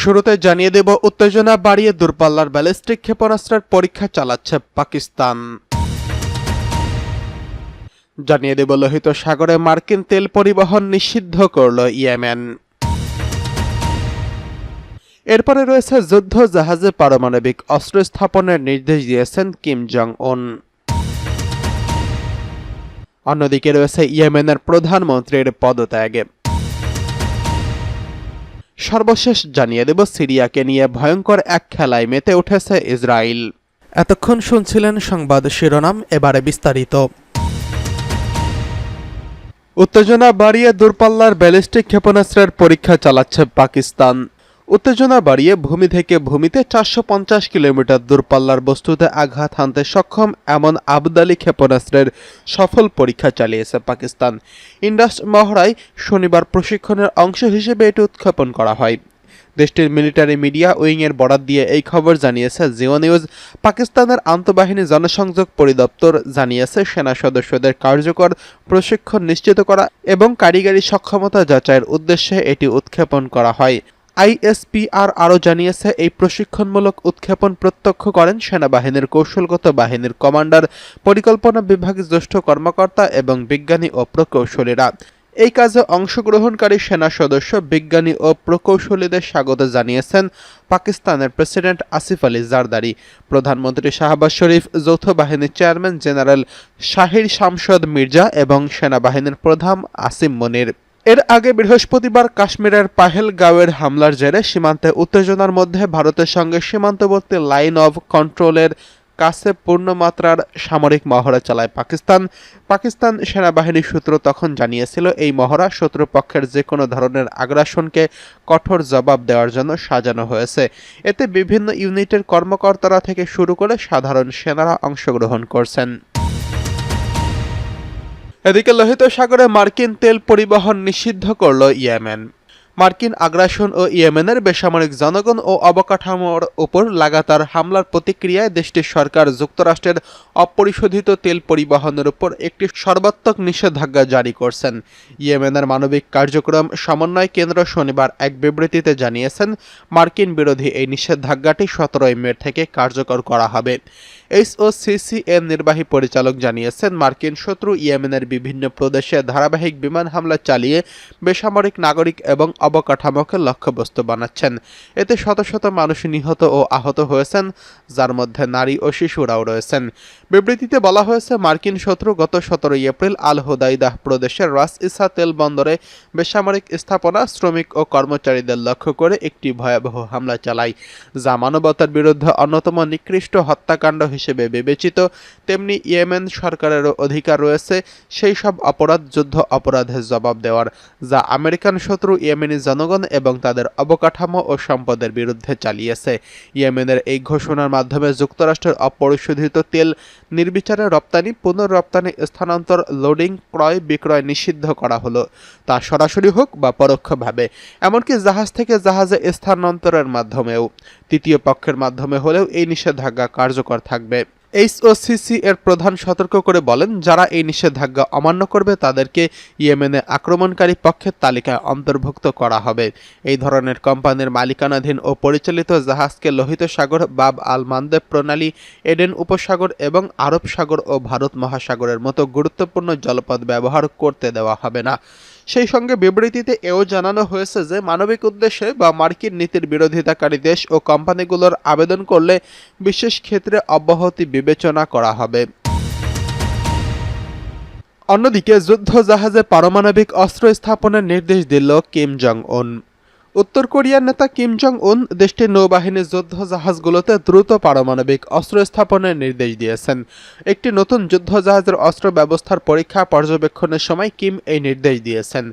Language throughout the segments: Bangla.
শুরুতে জানিয়ে দেব, উত্তেজনা বাড়িয়ে দূরপাল্লার ব্যালিস্টিক ক্ষেপণাস্ত্রের পরীক্ষা চালাচ্ছে পাকিস্তান। জানিয়ে দেব, লোহিত সাগরে মার্কিন তেল পরিবহন নিষিদ্ধ করল ইয়েমেন। এরপরে রয়েছে যুদ্ধ জাহাজে পারমাণবিক অস্ত্র স্থাপনের নির্দেশ দিয়েছেন কিম জং উন অন্যদিকে রয়েছে ইয়েমেনের প্রধানমন্ত্রীর পদত্যাগে। সর্বশেষ জানিয়ে দেব সিরিয়াকে নিয়ে ভয়ঙ্কর এক খেলায় মেতে উঠেছে ইসরায়েল। এতক্ষণ শুনছিলেন সংবাদ শিরোনাম এবারে বিস্তারিত। উত্তেজনা বাড়িয়ে দূরপাল্লার ব্যালিস্টিক ক্ষেপণাস্ত্রের পরীক্ষা চালাচ্ছে পাকিস্তান। উত্তেজনা বাড়িয়ে ভূমি থেকে ভূমিতে চারশো পঞ্চাশ কিলোমিটার দূরপাল্লার বস্তুতে আঘাত হানতে সক্ষম এমন আবদালি ক্ষেপণাস্ত্রের সফল পরীক্ষা চালিয়েছে পাকিস্তান। ইন্ডাস মহড়ায় শনিবার প্রশিক্ষণের অংশ হিসেবে এটি উৎক্ষেপণ করা হয়। দেশটির মিলিটারি মিডিয়া উইংয়ের বরাত দিয়ে এই খবর জানিয়েছে জিও নিউজ। পাকিস্তানের আন্তঃবাহিনী জনসংযোগ পরিদপ্তর জানিয়েছে, সেনা সদস্যদের কার্যকর প্রশিক্ষণ নিশ্চিত করা এবং কারিগরি সক্ষমতা যাচাইয়ের উদ্দেশ্যে এটি উৎক্ষেপণ করা হয়। আইএসপিআর আরও জানিয়েছে, এই প্রশিক্ষণমূলক উৎক্ষেপণ প্রত্যক্ষ করেন সেনাবাহিনীর কৌশলগত বাহিনীর কমান্ডার, পরিকল্পনা বিভাগের জ্যেষ্ঠ কর্মকর্তা এবং বিজ্ঞানী ও প্রকৌশলীরা। এই কাজে অংশগ্রহণকারী সেনা সদস্য, বিজ্ঞানী ও প্রকৌশলীদের স্বাগত জানিয়েছেন পাকিস্তানের প্রেসিডেন্ট আসিফ আলী জারদারি। প্রধানমন্ত্রী শাহবাজ শরীফ, যৌথ বাহিনীর চেয়ারম্যান জেনারেল শাহির শামসদ মির্জা এবং সেনাবাহিনীর প্রধান আসিম মনির। এর আগে বৃহস্পতিবার কাশ্মীরের পাহেল পাহেলগাঁওয়ের হামলার জেরে সীমান্তে উত্তেজনার মধ্যে ভারতের সঙ্গে সীমান্তবর্তী লাইন অব কন্ট্রোলের কাছে পূর্ণমাত্রার সামরিক মহড়া চালায় পাকিস্তান। পাকিস্তান সেনাবাহিনী সূত্র তখন জানিয়েছিল, এই মহড়া শত্রুপক্ষের যে কোনো ধরনের আগ্রাসনকে কঠোর জবাব দেওয়ার জন্য সাজানো হয়েছে। এতে বিভিন্ন ইউনিটের কর্মকর্তারা থেকে শুরু করে সাধারণ সেনারা অংশগ্রহণ করছেন। এদিকে লোহিত সাগরে মার্কিন তেল পরিবহন নিষিদ্ধ করল ইয়েমেন। মার্কিন আগ্রাসন ও ইয়েমেনের বেসামরিক জনগণ ও অবকাঠামোর ওপর লাগাতার হামলার প্রতিক্রিয়ায় দেশটির সরকার যুক্তরাষ্ট্রের অপরিশোধিত তেল পরিবহনের উপর একটি সর্বাত্মক নিষেধাজ্ঞা জারি করছেন। ইয়েমেনের মানবিক কার্যক্রম সমন্বয় কেন্দ্র শনিবার এক বিবৃতিতে জানিয়েছেন, মার্কিন বিরোধী এই নিষেধাজ্ঞাটি সতেরোই মে থেকে কার্যকর করা হবে। এইচওসিসিএম নির্বাহী পরিচালক জানিয়েছেন, মার্কিন শত্রু ইয়েমেনের বিভিন্ন প্রদেশে ধারাবাহিক বিমান হামলা চালিয়ে বেসামরিক নাগরিক এবং অবকাঠামোকে লক্ষ্যবস্তু বানাচ্ছেন। এতে শত শত মানুষ নিহত ও আহত হয়েছেন, যার মধ্যে নারী ও শিশুরাও রয়েছেন। বিবৃতিতে বলা হয়েছে, মার্কিন শত্রু গত সতেরোই এপ্রিল আল হুদাইদাহ প্রদেশের রাস ইসা তেল বন্দরে বেসামরিক স্থাপনা, শ্রমিক ও কর্মচারীদের লক্ষ্য করে একটি ভয়াবহ হামলা চালায়। যা মানবতার বিরুদ্ধে অন্যতম নিকৃষ্ট হত্যাকাণ্ড হিসেবে বিবেচিত। তেমনি ইয়েমেন সরকারেরও অধিকার রয়েছে, সেই সব অপরাধ যুদ্ধ অপরাধের জবাব দেওয়ার। যা আমেরিকান শত্রু ইয়েমেনি জনগণ এবং তাদের অবকাঠামো ও সম্পদের বিরুদ্ধে চালিয়েছে। ইয়েমেনের এই ঘোষণার মাধ্যমে যুক্তরাষ্ট্রের অপরিশোধিত তেল নির্বিচারে রপ্তানি, পুনর্রপ্তানি, স্থানান্তর, লোডিং, ক্রয়, বিক্রয় নিষিদ্ধ করা হলো। তা সরাসরি হোক বা পরোক্ষভাবে, এমনকি জাহাজ থেকে জাহাজে স্থানান্তরের মাধ্যমেও। তৃতীয় পক্ষের মাধ্যমে হলেও এই নিষেধাজ্ঞা কার্যকর থাকবে। এইচওসিসি এর প্রধান সতর্ক করে বলেন, যারা এই নিষেধাজ্ঞা অমান্য করবে, তাদেরকে ইয়েমেনে আক্রমণকারী পক্ষের তালিকায় অন্তর্ভুক্ত করা হবে। এই ধরনের কোম্পানির মালিকানাধীন ও পরিচালিত জাহাজকে লোহিত সাগর, বাব আল মানদেব প্রণালী, এডেন উপসাগর এবং আরব সাগর ও ভারত মহাসাগরের মতো গুরুত্বপূর্ণ জলপথ ব্যবহার করতে দেওয়া হবে না। সেই সঙ্গে বিবৃতিতে এও জানানো হয়েছে যে, মানবিক উদ্দেশ্যে বা মার্কিন নীতির বিরোধিতাকারী দেশ ও কোম্পানিগুলোর আবেদন করলে বিশেষ ক্ষেত্রে অব্যাহতি বিবেচনা করা হবে। অন্যদিকে যুদ্ধ জাহাজে পারমাণবিক অস্ত্র স্থাপনের নির্দেশ দিল কিম জং উন উত্তর কোরিয়ার নেতা কিম জং উন দেশটির নৌবাহিনীর যুদ্ধ জাহাজগুলোতে দ্রুত পারমাণবিক অস্ত্র স্থাপনের নির্দেশ দিয়েছেন। একটি নতুন যুদ্ধ জাহাজের অস্ত্র ব্যবস্থার পরীক্ষা পর্যবেক্ষণের সময় কিম এই নির্দেশ দিয়েছেন।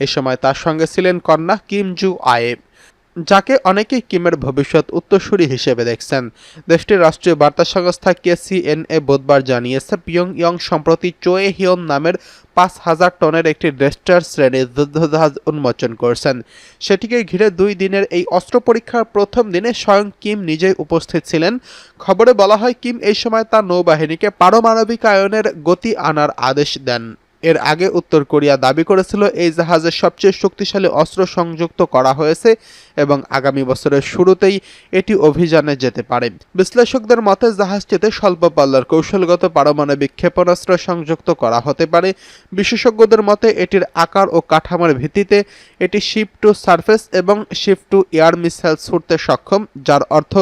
এ সময় তার সঙ্গে ছিলেন কন্যা কিম জু আয়ে যাকে অনেকেই কিমের ভবিষ্যৎ উত্তরসূরি হিসেবে দেখছেন। দেশটির রাষ্ট্রীয় বার্তা সংস্থা কেসিএনএ বুধবার জানিয়েছে পিয়ং ইয়ং সম্প্রতি চোয়ে হিয়ন নামের পাঁচ হাজার টনের একটি রেস্টার শ্রেণির যুদ্ধজাহাজ উন্মোচন করছেন। সেটিকে ঘিরে দুই দিনের এই অস্ত্র পরীক্ষার প্রথম দিনে স্বয়ং কিম নিজেই উপস্থিত ছিলেন। খবরে বলা হয়, কিম এই সময় তার নৌবাহিনীকে পারমাণবিকায়নের গতি আনার আদেশ দেন। এর আগে উত্তর কোরিয়া দাবি করেছিল এই জাহাজের সবচেয়ে শক্তিশালী অস্ত্র সংযুক্ত করা হয়েছে এবং আগামী বছরের শুরুতেই এটি অভিযানে যেতে পারে। বিশ্লেষকদের মতে, জাহাজটিতে স্বল্প পাল্লার কৌশলগত পারমাণবিক ক্ষেপণাস্ত্র সংযুক্ত করা হতে পারে। বিশেষজ্ঞদের মতে, এটির আকার ও কাঠামোর ভিত্তিতে এটি শিপ টু সারফেস এবং শিপ টু এয়ার মিসাইল ছুটতে সক্ষম, যার অর্থ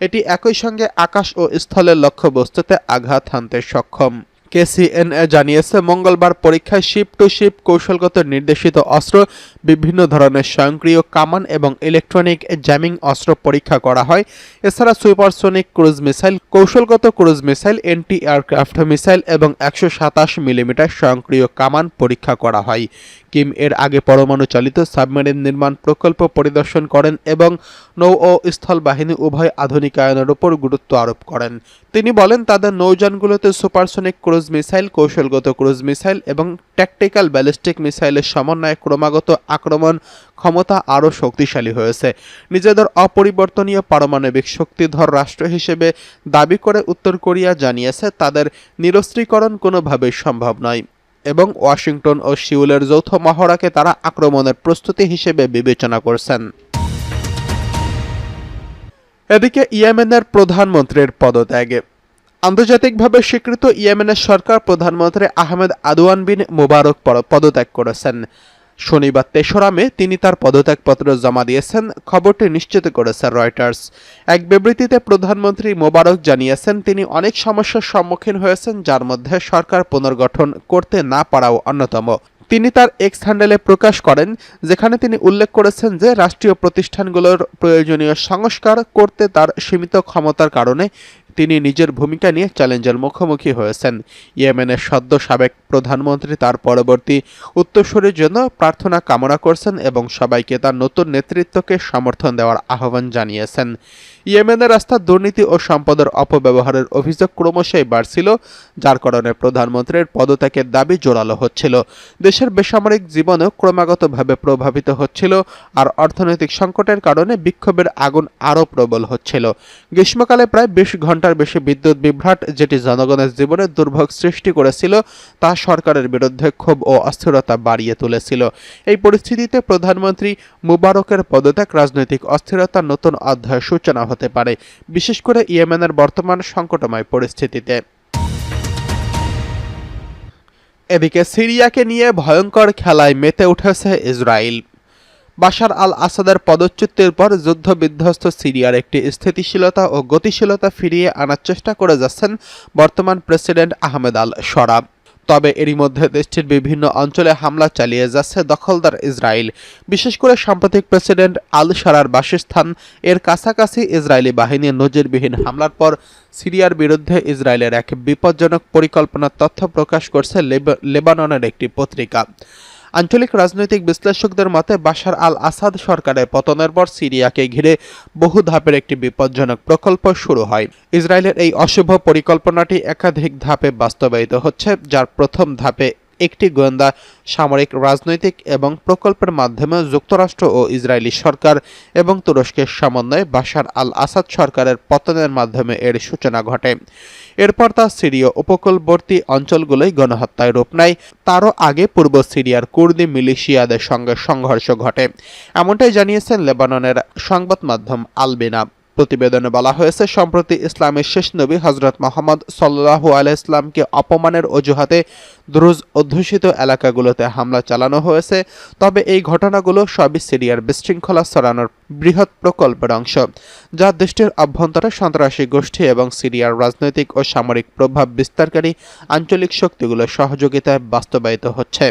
এটি একই সঙ্গে আকাশ ও স্থলের লক্ষ্যবস্তুতে আঘাত হানতে সক্ষম। কেসিএনএ জানিয়েছে, মঙ্গলবার পরীক্ষায় শিপ টু শিপ কৌশলগত নির্দেশিত অস্ত্র, বিভিন্ন ধরনের স্বয়ংক্রিয় কামান এবং ইলেকট্রনিক জ্যামিং অস্ত্র পরীক্ষা করা হয়। এছাড়া সুপারসোনিক ক্রুজ মিসাইল, কৌশলগত cruise missile anti aircraft missile এবং একশো সাতাশ মিলিমিটার স্বয়ংক্রিয় কামান পরীক্ষা করা হয়। কিম এর আগে পরমাণু চালিত সাবমেরিন নির্মাণ প্রকল্প পরিদর্শন করেন এবং নৌ ও স্থল বাহিনী উভয় আধুনিকায়নের উপর গুরুত্ব আরোপ করেন। তিনি বলেন, তাদের নৌযানগুলোতে সুপারসনিক ক্রুজ মিসাইল, কৌশলগত ক্রুজ মিসাইল এবং ট্যাকটিক্যাল ব্যালিস্টিক মিসাইলের সমন্বয়ে ক্রমাগত আক্রমণ ক্ষমতা আরও শক্তিশালী হয়েছে। নিজেদের অপরিবর্তনীয় পারমাণবিক শক্তিধর রাষ্ট্র হিসেবে দাবি করে উত্তর কোরিয়া জানিয়েছে, তাদের নিরস্ত্রীকরণ কোনোভাবেই সম্ভব নয়। এবং ওয়াশিংটন ও সিউলের যৌথ মহড়াকে তারা আক্রমণের প্রস্তুতি হিসেবে বিবেচনা করছেন। এদিকে ইয়েমেনের প্রধানমন্ত্রীর পদত্যাগে। আন্তর্জাতিকভাবে স্বীকৃত ইয়েমেনের সরকার প্রধানমন্ত্রী আহমেদ আদওয়ান বিন মুবারক পদত্যাগ করেছেন। শনিবার তেসরা মে তিনি তার পদত্যাগপত্র জমা দিয়েছেন, খবরটি নিশ্চিত করেছে রয়টার্স। এক বিবৃতিতে প্রধানমন্ত্রী মোবারক জানিয়েছেন, তিনি অনেক সমস্যার সম্মুখীন হয়েছেন, যার মধ্যে সরকার পুনর্গঠন করতে না পারাও অন্যতম। তিনি তার এক্স হ্যান্ডেলে প্রকাশ করেন, যেখানে তিনি উল্লেখ করেছেন যে রাষ্ট্রীয় প্রতিষ্ঠানগুলোর প্রয়োজনীয় সংস্কার করতে তার সীমিত ক্ষমতার কারণে তিনি নিজের ভূমিকা নিয়ে চ্যালেঞ্জের মুখোমুখি হয়েছেন। ইয়েমেনের সদ্য সাবেক প্রধানমন্ত্রী তার পরবর্তী উত্তরসূরির জন্য প্রার্থনা কামনা করছেন এবং সবাইকে তার নতুন নেতৃত্বকে সমর্থন দেওয়ার আহ্বান জানিয়েছেন। ইয়েমেনের রাস্তা দুর্নীতি ও সম্পদের অপব্যবহারের অভিযোগ ক্রমশই বাড়ছিল, যার কারণে প্রধানমন্ত্রীর পদত্যাগের দাবি জোরালো হচ্ছিল। দেশের বেসামরিক জীবনও ক্রমাগতভাবে প্রভাবিত হচ্ছিল আর অর্থনৈতিক সংকটের কারণে বিক্ষোভের আগুন আরও প্রবল হচ্ছিল। গ্রীষ্মকালে প্রায় বিশ ঘণ্টার বেশি বিদ্যুৎ বিভ্রাট, যেটি জনগণের জীবনে দুর্ভোগ সৃষ্টি করেছিল, তা সরকারের বিরুদ্ধে ক্ষোভ ও অস্থিরতা বাড়িয়ে তুলেছিল। এই পরিস্থিতিতে প্রধানমন্ত্রী মুবারকের পদত্যাগ, রাজনৈতিক অস্থিরতার নতুন অধ্যায়ের সূচনা হতে পারে, বিশেষ করে ইয়েমেনের বর্তমান সংকটময় পরিস্থিতিতে। এদিকে সিরিয়াকে নিয়ে ভয়ঙ্কর খেলায় মেতে উঠেছে ইসরায়েল। বাশার আল আসাদের পদচ্যুতির পর যুদ্ধ বিধ্বস্ত সিরিয়ার একটি স্থিতিশীলতা ও গতিশীলতা ফিরিয়ে আনার চেষ্টা করে যাচ্ছেন বর্তমান প্রেসিডেন্ট আহমেদ আল সরাব তবে এরই মধ্যে দেশটির বিভিন্ন অঞ্চলে হামলা চালিয়ে যাচ্ছে দখলদার ইসরায়েল। বিশেষ করে সাম্প্রতিক প্রেসিডেন্ট আল সারার বাসস্থান। এর কাছাকাছি ইসরায়েলি বাহিনীর নজিরবিহীন হামলার পর সিরিয়ার বিরুদ্ধে ইসরায়েলের এক বিপজ্জনক পরিকল্পনার তথ্য প্রকাশ করছে লেব- লেবাননের একটি পত্রিকা। আঞ্চলিক রাজনৈতিক বিশ্লেষকদের মতে, বাশার আল আসাদ সরকারের পতনের পর সিরিয়াকে ঘিরে বহু ধাপের একটি বিপজ্জনক প্রকল্প শুরু হয়। ইসরায়েলের এই অশুভ পরিকল্পনাটি একাধিক ধাপে বাস্তবায়িত হচ্ছে, যার প্রথম ধাপে একটি গোয়েন্দা সামরিক, রাজনৈতিক এবং প্রকল্পের মাধ্যমে যুক্তরাষ্ট্র ও ইসরায়েলি সরকার এবং তুরস্কের সমন্বয়ে বাশার আল আসাদ সরকারের পতনের মাধ্যমে এর সূচনা ঘটে। এরপর তা সিরীয় উপকূলবর্তী অঞ্চলগুলোই গণহত্যায় রূপ নেয়। তারও আগে পূর্ব সিরিয়ার কুর্দি মিলিশিয়াদের সঙ্গে সংঘর্ষ ঘটে। এমনটাই জানিয়েছেন লেবাননের সংবাদ মাধ্যম আলবিনা। প্রতিবেদনে বলা হয়েছে, সম্প্রতি ইসলামের শেষ নবী হজরত মোহাম্মদ সাল্লাহু আলাইসলামকে অপমানের অজুহাতে দ্রুজ অধ্যুষিত এলাকাগুলোতে হামলা চালানো হয়েছে। তবে এই ঘটনাগুলো সবই সিরিয়ার বিশৃঙ্খলা ছড়ানোর বৃহৎ প্রকল্পের অংশ, যা দেশটির অভ্যন্তরে সন্ত্রাসী গোষ্ঠী এবং সিরিয়ার রাজনৈতিক ও সামরিক প্রভাব বিস্তারকারী আঞ্চলিক শক্তিগুলোর সহযোগিতায় বাস্তবায়িত হচ্ছে।